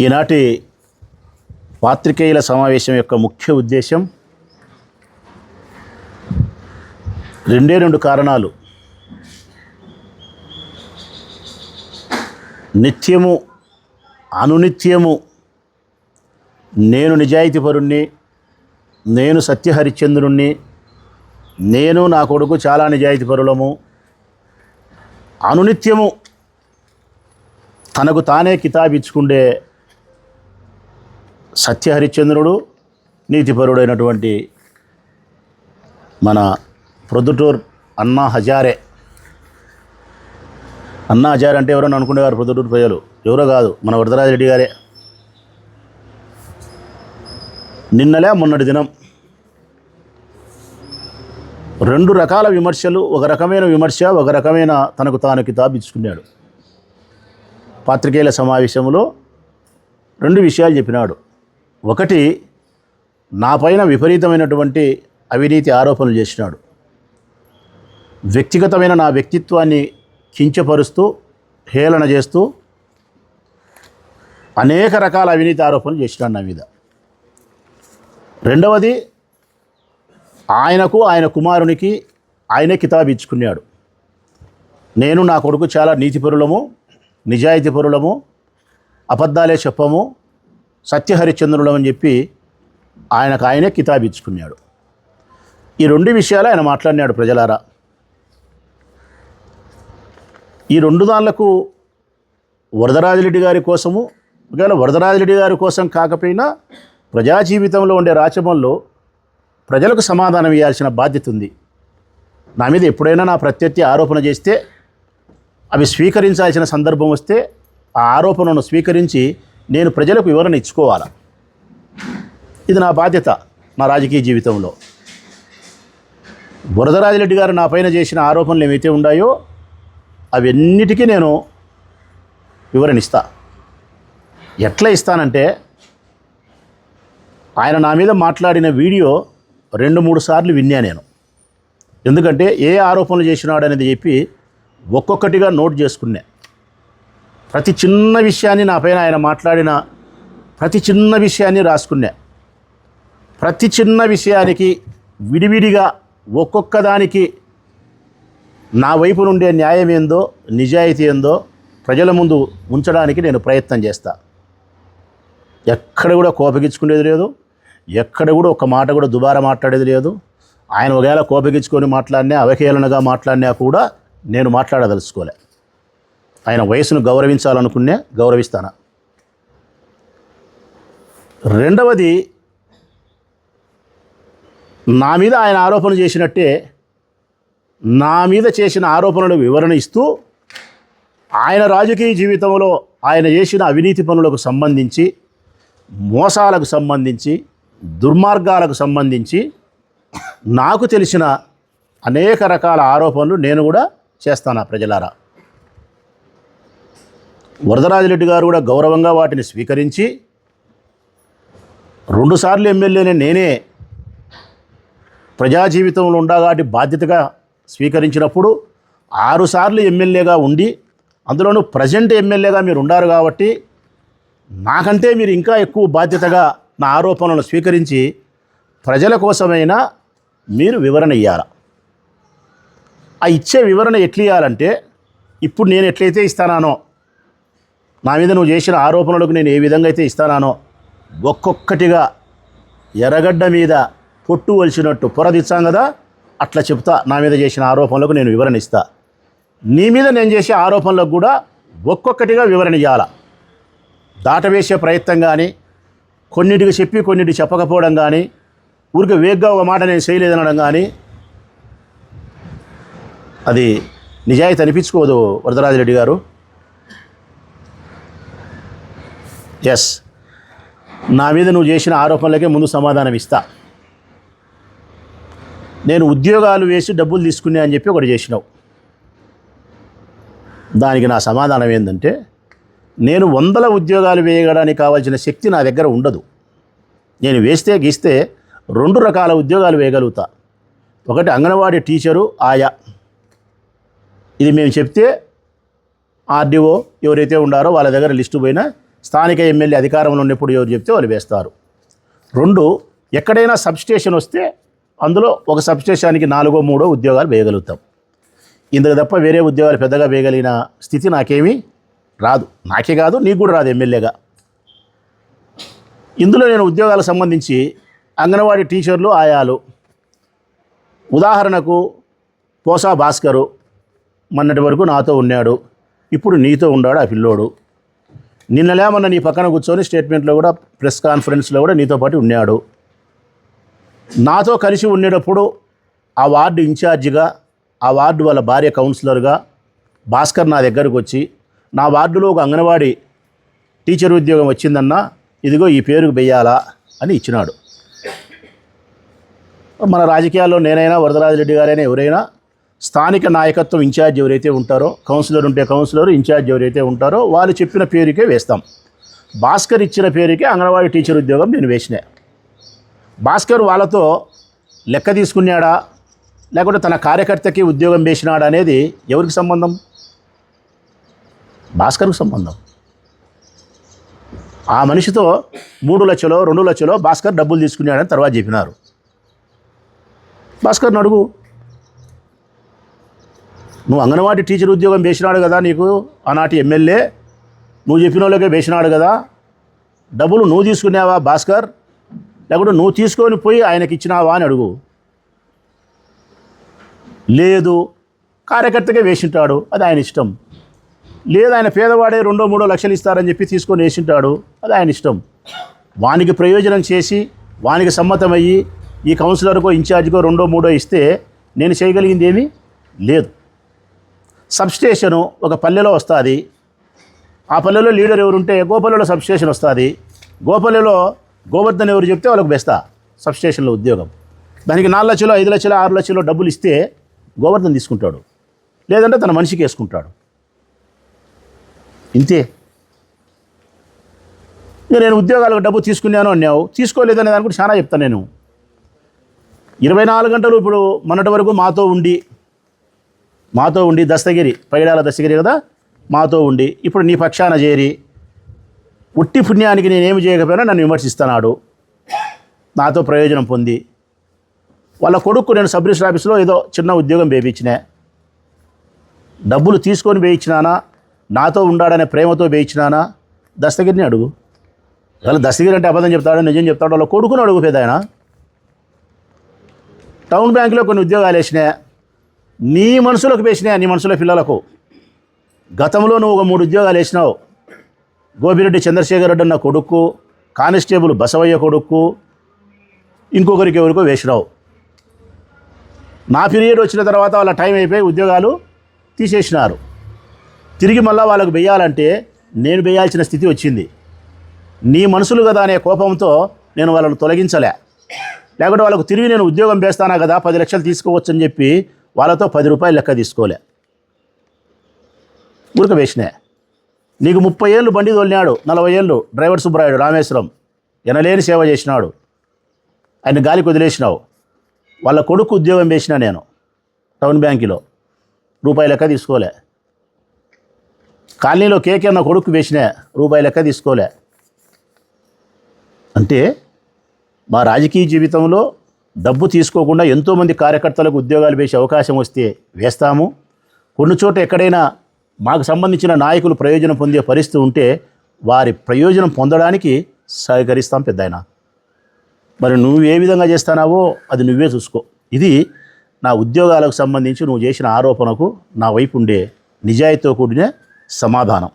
ఈనాటి పాత్రికేయుల సమావేశం యొక్క ముఖ్య ఉద్దేశం రెండే రెండు కారణాలు. నిత్యము అనునిత్యము నేను నిజాయితీపరుణ్ణి నేను సత్యహరిశ్చంద్రుణ్ణి నేను నా కొడుకు చాలా నిజాయితీపరులము. అనునిత్యము తనకు తానే కితాబిచ్చుకుండే సత్యహరిశ్చంద్రుడు నీతిపరుడైనటువంటి మన ప్రొద్దుటూర్ అన్నా హజారే. అన్నా హజారే అంటే ఎవరని అనుకునేవారు ప్రొద్దుటూరు ప్రజలు? ఎవరో కాదు మన వరదరాజరెడ్డి గారే. నిన్నలే మొన్నటి దినం రెండు రకాల విమర్శలు ఒక రకమైన విమర్శ ఒక రకమైన తనకు తాను కితాబిచ్చుకున్నాడు పాత్రికేయుల సమావేశంలో రెండు విషయాలు చెప్పినాడు. ఒకటి నా పైన విపరీతమైనటువంటి అవినీతి ఆరోపణలు చేసినాడు. వ్యక్తిగతమైన నా వ్యక్తిత్వాన్ని కించపరుస్తూ హేళన చేస్తూ అనేక రకాల అవినీతి ఆరోపణలు చేసినాడు నా మీద. రెండవది ఆయనకు ఆయన కుమారునికి ఆయనే కితాబు ఇచ్చుకున్నాడు. నేను నా కొడుకు చాలా నీతిపరులము నిజాయితీపరులము అబద్ధాలే చెప్పము సత్యహరిచంద్రులం అని చెప్పి ఆయనకు ఆయనే కితాబు ఇచ్చుకున్నాడు. ఈ రెండు విషయాలు ఆయన మాట్లాడినాడు ప్రజలారా. ఈ రెండు దానిలకు వరదరాజరెడ్డి గారి కోసము ఒకవేళ వరదరాజరెడ్డి గారి కోసం కాకపోయినా ప్రజా జీవితంలో ఉండే రాచమంలో ప్రజలకు సమాధానం ఇవ్వాల్సిన బాధ్యత ఉంది. నా మీద ఎప్పుడైనా నా ప్రత్యర్థి ఆరోపణ చేస్తే అవి స్వీకరించాల్సిన సందర్భం వస్తే ఆ ఆరోపణను స్వీకరించి నేను ప్రజలకు వివరణ ఇచ్చుకోవాలా? ఇది నా బాధ్యత నా రాజకీయ జీవితంలో. వరదరాజిరెడ్డి గారు నా పైన చేసిన ఆరోపణలు ఏమైతే ఉన్నాయో అవన్నిటికీ నేను వివరణిస్తా. ఎట్లా ఇస్తానంటే ఆయన నా మీద మాట్లాడిన వీడియో రెండు మూడు సార్లు విన్నా నేను. ఎందుకంటే ఏ ఆరోపణలు చేసినాడనేది చెప్పి ఒక్కొక్కటిగా నోట్ చేసుకున్నా. ప్రతి చిన్న విషయాన్ని నా పైన ఆయన మాట్లాడిన ప్రతి చిన్న విషయాన్ని రాసుకున్నా ప్రతి చిన్న విషయానికి విడివిడిగా ఒక్కొక్క దానికి నా వైపు నుండే న్యాయం ఏందో నిజాయితీ ఏందో ప్రజల ముందు ఉంచడానికి నేను ప్రయత్నం చేస్తా. ఎక్కడ కూడా కోపగించుకునేది లేదు ఎక్కడ కూడా ఒక మాట కూడా దుబారా మాట్లాడేది లేదు. ఆయన ఒకవేళ కోపగించుకొని మాట్లాడినా అవహేళనగా మాట్లాడినా కూడా నేను మాట్లాడదలుచుకోలే. ఆయన వయసును గౌరవించాలనుకునే గౌరవిస్తాను? రెండవది నా మీద ఆయన ఆరోపణ చేసినట్టే నా మీద చేసిన ఆరోపణలు వివరణ ఇస్తూ ఆయన రాజకీయ జీవితంలో ఆయన చేసిన అవినీతి పనులకు సంబంధించి మోసాలకు సంబంధించి దుర్మార్గాలకు సంబంధించి నాకు తెలిసిన అనేక రకాల ఆరోపణలు నేను కూడా చేస్తాను ప్రజలారా? వరదరాజిరెడ్డి గారు కూడా గౌరవంగా వాటిని స్వీకరించి రెండుసార్లు ఎమ్మెల్యేని నేనే ప్రజా జీవితంలో ఉండగాటి బాధ్యతగా స్వీకరించినప్పుడు ఆరుసార్లు ఎమ్మెల్యేగా ఉండి అందులోనూ ప్రజెంట్ ఎమ్మెల్యేగా మీరు ఉండారు కాబట్టి నాకంటే మీరు ఇంకా ఎక్కువ బాధ్యతగా నా ఆరోపణలను స్వీకరించి ప్రజల కోసమైనా మీరు వివరణ ఇవ్వాల ఆ ఇచ్చే వివరణ ఎట్లా ఇవ్వాలంటే ఇప్పుడు నేను ఎట్లయితే ఇస్తానానో నా మీద నువ్వు చేసిన ఆరోపణలకు నేను ఏ విధంగా అయితే ఇస్తానానో ఒక్కొక్కటిగా ఎర్రగడ్డ మీద పొట్టు వలిచినట్టు పొరదిచ్చాం కదా అట్లా చెప్తా నా మీద చేసిన ఆరోపణలకు నేను వివరణ ఇస్తా. నీ మీద నేను చేసే ఆరోపణలకు కూడా ఒక్కొక్కటిగా వివరణ ఇవ్వాల దాటవేసే ప్రయత్నం కానీ కొన్నిటికి చెప్పి కొన్నిటికి చెప్పకపోవడం కానీ ఊరికి వేగ్గా ఒక మాట నేను చేయలేదనడం కానీ అది నిజాయితీ అనిపించుకోదు వరదరాజిరెడ్డి గారు. ఎస్ నా మీద నువ్వు చేసిన ఆరోపణలకే ముందు సమాధానం ఇస్తా. నేను ఉద్యోగాలు వేసి డబ్బులు తీసుకునే అని చెప్పి ఒకటి చేసినావు. దానికి నా సమాధానం ఏంటంటే నేను వందల ఉద్యోగాలు వేయడానికి కావాల్సిన శక్తి నా దగ్గర ఉండదు. నేను వేస్తే గీస్తే రెండు రకాల ఉద్యోగాలు వేయగలుగుతా. ఒకటి అంగన్వాడీ టీచరు ఆయా. ఇది మేము చెప్తే ఆర్డీఓ ఎవరైతే ఉండారో వాళ్ళ దగ్గర లిస్టు పోయినా స్థానిక ఎమ్మెల్యే అధికారంలో ఉన్నప్పుడు ఎవరు చెప్తే వాళ్ళు వేస్తారు. రెండు ఎక్కడైనా సబ్స్టేషన్ వస్తే అందులో ఒక సబ్స్టేషన్కి నాలుగో మూడో ఉద్యోగాలు వేయగలుగుతాం. ఇందుకు తప్ప వేరే ఉద్యోగాలు పెద్దగా వేయగలిగిన స్థితి నాకేమీ రాదు. నాకే కాదు నీకు కూడా రాదు ఎమ్మెల్యేగా. ఇందులో నేను ఉద్యోగాలకు సంబంధించి అంగన్వాడీ టీచర్లు ఆయాలు ఉదాహరణకు పోసా భాస్కరు మొన్నటి వరకు నాతో ఉన్నాడు. ఇప్పుడు నీతో ఉన్నాడు ఆ పిల్లోడు. నిన్న లేమన్న నీ పక్కన కూర్చొని స్టేట్మెంట్లో కూడా ప్రెస్ కాన్ఫరెన్స్లో కూడా నీతో పాటు ఉన్నాడు. నాతో కలిసి ఉండేటప్పుడు ఆ వార్డు ఇన్ఛార్జిగా ఆ వార్డు వాళ్ళ భార్య కౌన్సిలర్గా భాస్కర్ నా దగ్గరకు వచ్చి నా వార్డులో ఒక అంగన్వాడీ టీచర్ ఉద్యోగం వచ్చిందన్నా ఇదిగో ఈ పేరుకు వెయ్యాలా అని ఇచ్చినాడు. మన రాజకీయాల్లో నేనైనా వరదరాజరెడ్డి గారైనా ఎవరైనా స్థానిక నాయకత్వం ఇన్ఛార్జ్ ఎవరైతే ఉంటారో కౌన్సిలర్ ఉంటే కౌన్సిలర్ ఇన్ఛార్జ్ ఎవరైతే ఉంటారో వాళ్ళు చెప్పిన పేరుకే వేస్తాం. భాస్కర్ ఇచ్చిన పేరుకే అంగన్వాడీ టీచర్ ఉద్యోగం నేను వేసిన. భాస్కర్ వాళ్ళతో లెక్క తీసుకున్నాడా? లేకుంటే తన కార్యకర్తకి ఉద్యోగం వేసినాడా అనేది ఎవరికి సంబంధం? భాస్కర్కు సంబంధం. ఆ మనిషితో మూడు లక్షలో రెండు లక్షలో భాస్కర్ డబ్బులు తీసుకున్నాడని తర్వాత చెప్పినారు. భాస్కర్ని అడుగు. నువ్వు అంగన్వాడీ టీచర్ ఉద్యోగం వేసినాడు కదా నీకు ఆనాటి ఎమ్మెల్యే. నువ్వు చెప్పిన వాళ్ళకే వేసినాడు కదా. డబ్బులు నువ్వు తీసుకున్నావా భాస్కర్? లేకుంటే నువ్వు తీసుకొని పోయి ఆయనకి ఇచ్చినావా అని అడుగు. లేదు. కార్యకర్తగా వేసింటాడు. అది ఆయన ఇష్టం. లేదు ఆయన పేదవాడే రెండో మూడో లక్షలు ఇస్తారని చెప్పి తీసుకొని వేసింటాడు. అది ఆయన ఇష్టం. వానికి ప్రయోజనం చేసి వానికి సమ్మతమయ్యి ఈ కౌన్సిలర్కో ఇన్ఛార్జ్కో రెండో మూడో ఇస్తే నేను చేయగలిగింది ఏమీ? లేదు. సబ్స్టేషను ఒక పల్లెలో వస్తుంది. ఆ పల్లెలో లీడర్ ఎవరుంటే గోపల్లెలో సబ్స్టేషన్ వస్తుంది. గోపల్లెలో గోవర్ధన్ ఎవరు చెప్తే వాళ్ళకి బెస్తా సబ్స్టేషన్లో ఉద్యోగం. దానికి నాలుగు లక్షలు ఐదు లక్షలు ఆరు లక్షలు డబ్బులు ఇస్తే గోవర్ధన్ తీసుకుంటాడు. లేదంటే తన మనిషికి వేసుకుంటాడు. ఇంతే. ఇక నేను ఉద్యోగాలకు డబ్బు తీసుకున్నాను అన్నావు. తీసుకోలేదనే దాని గురించి చాలా చెప్తాను నేను. ఇరవై నాలుగు గంటలు ఇప్పుడు మొన్నటి వరకు మాతో ఉండి మాతో ఉండి దస్తగిరి పైడాల దస్తగిరి కదా? మాతో ఉండి. ఇప్పుడు నీ పక్షాన చేరి. ఉట్టి పుణ్యానికి నేనేమి చేయకపోయినా నన్ను విమర్శిస్తున్నాడు. నాతో ప్రయోజనం పొంది. వాళ్ళ కొడుకు నేను సబ్ రిజిస్టర్ ఆఫీస్లో ఏదో చిన్న ఉద్యోగం వేయించినా. డబ్బులు తీసుకొని వేయించినానా? నాతో ఉండాడనే ప్రేమతో వేయించినానా? దస్తగిరిని అడుగు. వాళ్ళ దస్తగిరి అంటే అబద్ధం చెప్తాడో నిజం చెప్తాడో వాళ్ళ కొడుకుని అడుగు పెద్ద ఆయన టౌన్ బ్యాంకులో కొన్ని ఉద్యోగాలు వేసినా. నీ మనసులోకి వేసినాయి నీ మనసులో పిల్లలకు. గతంలో నువ్వు ఒక మూడు ఉద్యోగాలు వేసినావు. గోపిరెడ్డి చంద్రశేఖర్ రెడ్డి అన్న కొడుకు కానిస్టేబుల్ బసవయ్య కొడుకు ఇంకొకరికి ఎవరికో వేసినావు. నా పీరియడ్ వచ్చిన తర్వాత వాళ్ళ టైం అయిపోయి ఉద్యోగాలు తీసేసినారు. తిరిగి మళ్ళీ వాళ్ళకు వేయాలంటే నేను వేయాల్సిన స్థితి వచ్చింది. నీ మనసులు కదా అనే కోపంతో నేను వాళ్ళను తొలగించలే. లేకుంటే వాళ్ళకు తిరిగి నేను ఉద్యోగం వేస్తానా కదా పది లక్షలు తీసుకోవచ్చని చెప్పి వాళ్ళతో పది రూపాయలు లెక్క తీసుకోలే. ఊరిక వేసినా. నీకు ముప్పై ఏళ్ళు బండి తోలినాడు నలభై ఏళ్ళు డ్రైవర్ సుబ్బరాయుడు రామేశ్వరం ఎనలేని సేవ చేసినాడు ఆయన గాలికి వదిలేసినావు వాళ్ళ కొడుకు ఉద్యోగం వేసినా నేను టౌన్ బ్యాంకులో. రూపాయి లెక్క తీసుకోలే. కాలనీలో కేకే అన్న కొడుకు వేసినా రూపాయి లెక్క తీసుకోలే. అంటే మా రాజకీయ జీవితంలో డబ్బు తీసుకోకుండా ఎంతోమంది కార్యకర్తలకు ఉద్యోగాలు వేసే అవకాశం వస్తే వేస్తాము. కొన్ని చోట ఎక్కడైనా మాకు సంబంధించిన నాయకులు ప్రయోజనం పొందే పరిస్థితి ఉంటే వారి ప్రయోజనం పొందడానికి సహకరిస్తాం పెద్దాయన. మరి నువ్వు ఏ విధంగా చేస్తానావో అది నువ్వే చూసుకో. ఇది నా ఉద్యోగాలకు సంబంధించి నువ్వు చేసిన ఆరోపణకు నా వైపు ఉండే నిజాయితీతో కూడిన సమాధానం.